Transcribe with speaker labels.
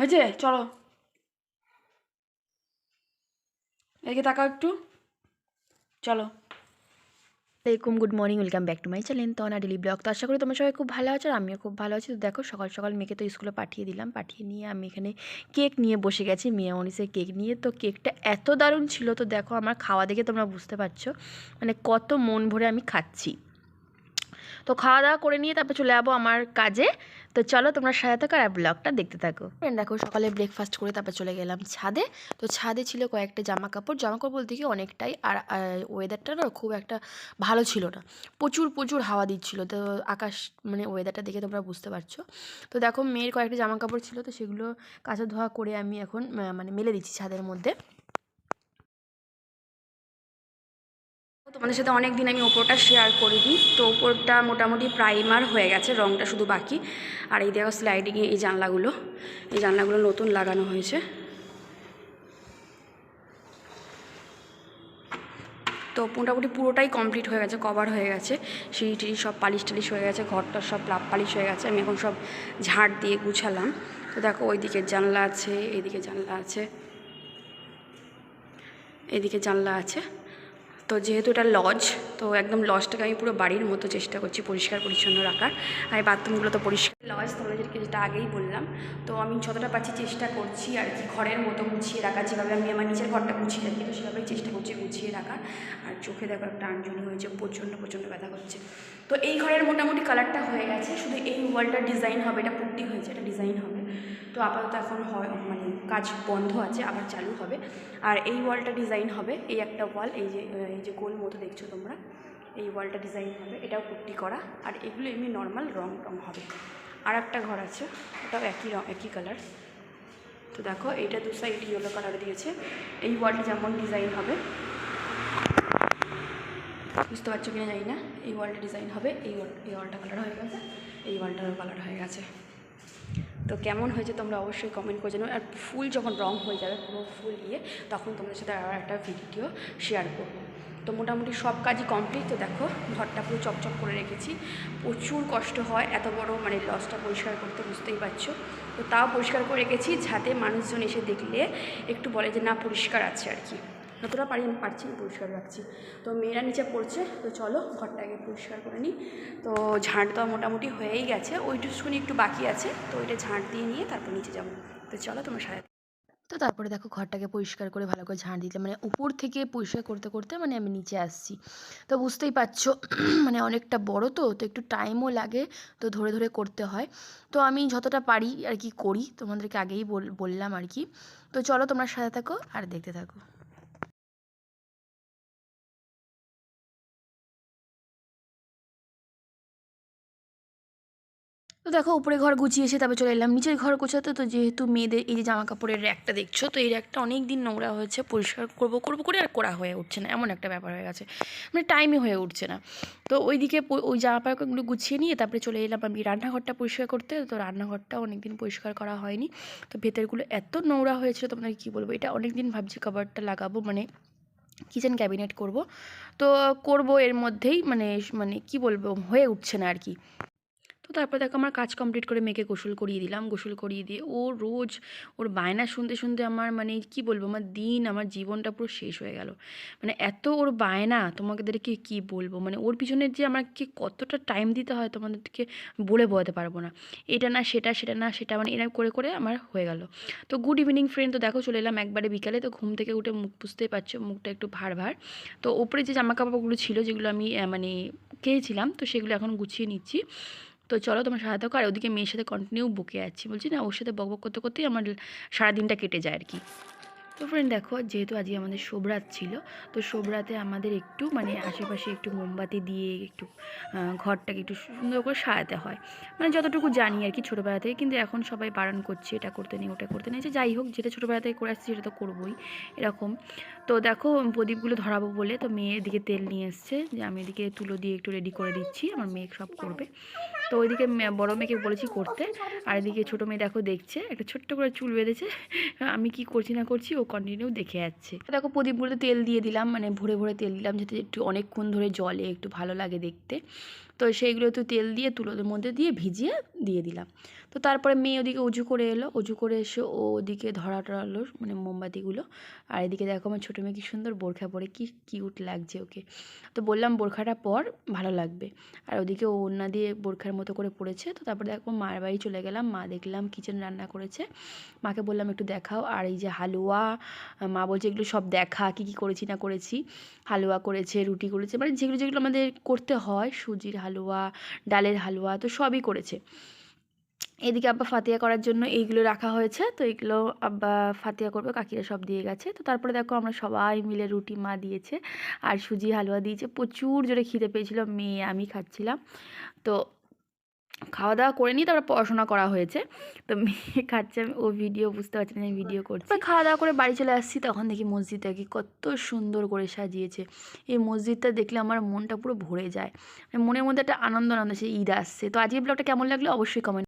Speaker 1: হয়েছে চলো। এদিকে তাকাও একটু। চলো।
Speaker 2: আসসালামাইকুম good morning welcome back to my channel তো না ডেলি ব্লগ তো আশা করি তোমরা সবাই খুব ভালো আছো আর আমিও খুব ভালো আছি। তো দেখো, সকাল সকাল মেয়েকে তো স্কুলে পাঠিয়ে দিলাম। পাঠিয়ে নিয়ে আমি এখানে কেক নিয়ে বসে গেছি, মেয়ে অনিসের কেক নিয়ে। তো কেকটা এত দারুণ ছিল, তো দেখো আমার খাওয়া দেখে তোমরা বুঝতে পারছ মানে কত মন ভরে আমি খাচ্ছি। তো খাওয়া দাওয়া করে নিয়ে তারপর চলে যাব আমার কাজে। তো চলো তোমরা সাথে থাকো আর ব্লগটা দেখতে থাকো। দেখো, সকালে ব্রেকফাস্ট করে তারপর চলে গেলাম ছাদে। তো ছাদে ছিল কয়েকটা জামা কাপড় জামা কাপড় বলতে কি অনেকটাই আর ওয়েদারটা না খুব একটা ভালো ছিল না। প্রচুর প্রচুর হাওয়া দিচ্ছিল। তো আকাশ মানে ওয়েদারটা দেখে তোমরা বুঝতে পারছ। তো দেখো, মেয়ের কয়েকটা জামা কাপড় ছিল। তো সেগুলো কাঁচা ধোয়া করে আমি এখন মানে মেলে দিচ্ছি ছাদের মধ্যে।
Speaker 1: তোমাদের সাথে অনেক দিন আমি ওপরটা শেয়ার করিনি, তো ওপরটা মোটামুটি প্রাইমার হয়ে গেছে, রংটা শুধু বাকি। আর এই দেখো স্লাইডিংয়ে এই জানলাগুলো এই জানলাগুলো নতুন লাগানো হয়েছে। তো মোটামুটি পুরোটাই কমপ্লিট হয়ে গেছে কভার হয়ে গেছে। সিঁড়ি টিড়ি সব পালিশ টালিশ হয়ে গেছে ঘরটা সব লাভ পালিশ হয়ে গেছে, আমি এখন সব ঝাড় দিয়ে গুছালাম। তো দেখো ওইদিকে জানলা আছে, এইদিকে জানলা আছে এদিকে জানলা আছে। তো যেহেতু এটা লজ তো একদম লজটাকে আমি পুরো বাড়ির মতো চেষ্টা করছি পরিষ্কার পরিচ্ছন্ন রাখার। আর বাথরুমগুলো তো পরিষ্কার লজ তোমাদেরকে যেটা আগেই বললাম। তো আমি যতটা পারছি চেষ্টা করছি আর কি ঘরের মতো গুছিয়ে রাখার, যেভাবে আমি আমার নিজের ঘরটা গুছিয়ে রাখি, তো সেভাবেই চেষ্টা করছি গুছিয়ে রাখার। আর চোখে দেখো একটা আঞ্জনি হয়েছে, প্রচণ্ড প্রচণ্ড ব্যথা করছে। তো এই ঘরের মোটামুটি কালারটা হয়ে গেছে, শুধু এই ওয়ালটা ডিজাইন হবে, এটা পুট্টি হয়েছে, এটা ডিজাইন হবে। তো আপাতত এখন হয় মানে কাজ বন্ধ আছে, আবার চালু হবে। আর এই ওয়ালটা ডিজাইন হবে, এই একটা ওয়াল এই যে এই যে গোল মতো দেখছ তোমরা। এই ওয়ালটা ডিজাইন হবে, এটাও পুট্টি করা, আর এগুলো এমনি নর্মাল রং রং হবে। আর একটা ঘর আছে, ওটাও একই রং, একই কালার। তো দেখো, এইটা দু সাইড ইয়েলো কালার দিয়েছে, এই ওয়ালটা যেমন ডিজাইন হবে। বুঝতে পারছ কিনা জানি না, এই ওয়ালটা ডিজাইন হবে, এই এই ওয়ালটা কালার হয়ে গেছে, এই ওয়ালটারও কালার হয়ে গেছে। তো কেমন হয়েছে তোমরা অবশ্যই কমেন্ট করে জানো আর ফুল যখন রং হয়ে যাবে, পুরো ফুল দিয়ে, তখন তোমাদের সাথে আবার একটা ভিডিও শেয়ার করব। তো মোটামুটি সব কাজই কমপ্লিট তো দেখো ঘরটা পুরো চকচক করে রেখেছি। প্রচুর কষ্ট হয়, এত বড় মানে লসটা পরিষ্কার করতে, বুঝতেই পারছ। তো তাও পরিষ্কার করে রেখেছি, যাতে মানুষজন এসে দেখলে একটু বলে যে, না, পরিষ্কার আছে আর কি। যতটা পারি আমি পারছি পরিষ্কার রাখছি। তো মেয়েরা নিচে পড়ছে, তো চলো ঘরটা আগে পরিষ্কার করে নিই। তো ঝাঁট দেওয়া মোটামুটি হয়েই গেছে ওইটুকুনি একটু বাকি আছে, তো ওইটা ঝাঁট দিয়ে নিয়ে তারপর নিচে যাব। তো চলো তোমার সাথে
Speaker 2: তো তারপরে দেখো ঘরটাকে পরিষ্কার করে ভালো করে ঝাঁট দিতে মানে উপর থেকে পরিষ্কার করতে করতে মানে আমি নিচে আসছি। তো বুঝতেই পারছ মানে অনেকটা বড় তো তো একটু টাইমও লাগে, তো ধরে ধরে করতে হয়। তো আমি যতটা পারি আর কি করি, তোমাদেরকে আগেই বল- বললাম আর কি। তো চলো তোমরা সাথে থাকো আর দেখতে থাকো। তো দেখো, উপরে ঘর গুছিয়ে এসে তারপরে চলে এলাম। নিচের ঘর গোছাতে তো যেহেতু মেয়েদের এই যে জামা কাপড়ের র্যাকটা দেখছ, তো এই র্যাকটা অনেক দিন নোংরা হয়েছে, পরিষ্কার করব করব করে আর করা হয়ে উঠছে না। এমন একটা ব্যাপার হয়ে গেছে। মানে টাইমই হয়ে উঠছে না। তো ওইদিকে ওই জামা কাপড়গুলো গুছিয়ে নিয়ে তারপরে চলে এলাম আমি রান্নাঘরটা পরিষ্কার করতে। তো রান্নাঘরটা অনেক দিন পরিষ্কার করা হয়নি। তো ভেতরগুলো এত নোংরা হয়েছিল, তোমাদের কী বলব? এটা অনেক দিন ভাবছি কাভারটা লাগাবো মানে কিচেন ক্যাবিনেট করব। তো করব এর মধ্যেই মানে মানে কি বলব? হয়ে উঠছে না আর কি। তো তারপর দেখো আমার কাজ কমপ্লিট করে মেয়েকে গোসল করিয়ে দিলাম। গোসল করিয়ে দিয়ে ও রোজ ওর বায়না শুনতে শুনতে আমার মানে কি বলব? আমার দিন, আমার জীবনটা পুরো শেষ হয়ে গেল। মানে এত ওর বায়না, তোমাদেরকে কি বলব? মানে ওর পিছনে যে আমাকে কতটা টাইম দিতে হয় তোমাদেরকে বলে বোঝাতে পারব না। এটা না, সেটা সেটা না, সেটা মানে এরকম করে করে আমার হয়ে গেল। তো গুড ইভিনিং ফ্রেন্ড তো দেখো চলে এলাম একবারে বিকালে। তো ঘুম থেকে উঠে মুখ বুঝতেই পারছ, মুখটা একটু ভার ভার। তো ওপরে যে জামা কাপড়গুলো ছিল, যেগুলো আমি মানে খেয়েছিলাম তো সেগুলো এখন গুছিয়ে নিচ্ছি। তো চলো তোমার সাথে থাকো, আর ওদিকে মেয়ের সাথে কন্টিনিউ বকে যাচ্ছি বলছি না, ওর সাথে বকবক করতে করতেই আমার সারাদিনটা কেটে যায় আর কি। তো ফ্রেন্ড দেখো, যেহেতু আজকে আমাদের শোভরাত ছিল, তো শোভরাতে আমাদের একটু মানে আশেপাশে একটু মোমবাতি দিয়ে একটু ঘরটাকে একটু সুন্দর করে সাজাতে হয়। মানে যতটুকু জানি আর কি ছোটোবেলা থেকে, কিন্তু এখন সবাই বারণ করছে, এটা করতে নেই, ওটা করতে নেই। যে যাই হোক, যেটা ছোটোবেলা থেকে করে আসছি, সেটা তো করবোই, এরকম। তো দেখো প্রদীপগুলো ধরাবো বলে, তো মেয়ে এদিকে তেল নিয়ে এসছে, যে আমি এদিকে তুলো দিয়ে একটু রেডি করে দিচ্ছি, আমার মেয়ে সব করবে। তো ওইদিকে বড়ো মেয়েকে বলেছি করতে। আর এদিকে ছোটো মেয়ে দেখো দেখছে, একটা ছোট্ট করে চুল বেঁধেছে। আমি কি করছি না করছি ও কন্টিনিউ দেখে যাচ্ছে। দেখো প্রদীপগুলোতে তেল দিয়ে দিলাম মানে ভরে ভরে তেল দিলাম, যাতে একটু অনেকক্ষণ ধরে জলে একটু ভালো লাগে দেখতে। তো সেইগুলো একটু তেল দিয়ে তুলোদের মধ্যে দিয়ে ভিজিয়ে দিয়ে দিলাম। তো তারপরে মেয়ে ওদিকে উজু করে এলো। উজু করে এসে ও ওদিকে ধরা টরালো মানে মোমবাতিগুলো। আর এদিকে দেখো আমার ছোটো মেয়ে কি সুন্দর বোরখা পরে, কি কিউট লাগছে ওকে। তো বললাম বোরখাটা পর ভালো লাগবে। আর ওদিকে ও ওড়না দিয়ে বোরখার মতো করে পড়েছে তো তারপরে দেখো মার বাড়ি চলে গেলাম। মা দেখলাম কিচেন রান্না করেছে। মাকে বললাম একটু দেখাও। আর এই যে হালুয়া, মা বলছে এগুলো সব দেখা, কী কী করেছি না করেছি। হালুয়া করেছে, রুটি করেছে মানে যেগুলো যেগুলো আমাদের করতে হয়, সুজির হালুয়া ডালের হালুয়া, তো সবই করেছে। এদিকে আব্বা ফাতিয়া করার জন্য এইগুলো রাখা হয়েছে, তো এইগুলো আব্বা ফাতিয়া করবে, কাকিরা সব দিয়ে গেছে। তো তারপরে দেখো আমরা সবাই মিলে রুটি মা দিয়েছে, আর সুজি হালুয়া দিয়েছে। প্রচুর জোরে খিদে পেয়েছিল, মেয়ে আমি খাচ্ছিলাম। তো খাওয়া দাওয়া করে নিয়ে তারপর পড়াশোনা করা হয়েছে। তো মেয়ে খাচ্ছে, আমি ও ভিডিও বুঝতে পারছি না, আমি ভিডিও করছি। খাওয়া দাওয়া করে বাড়ি চলে আসছি, তখন দেখি মসজিদটাকে কত সুন্দর করে সাজিয়েছে। এই মসজিদটা দেখলে আমার মনটা পুরো ভরে যায়। মানে মনের মধ্যে একটা আনন্দ আনন্দ সে ঈদ আসছে। তো আজকে ব্লগটা কেমন লাগল অবশ্যই কমেন্ট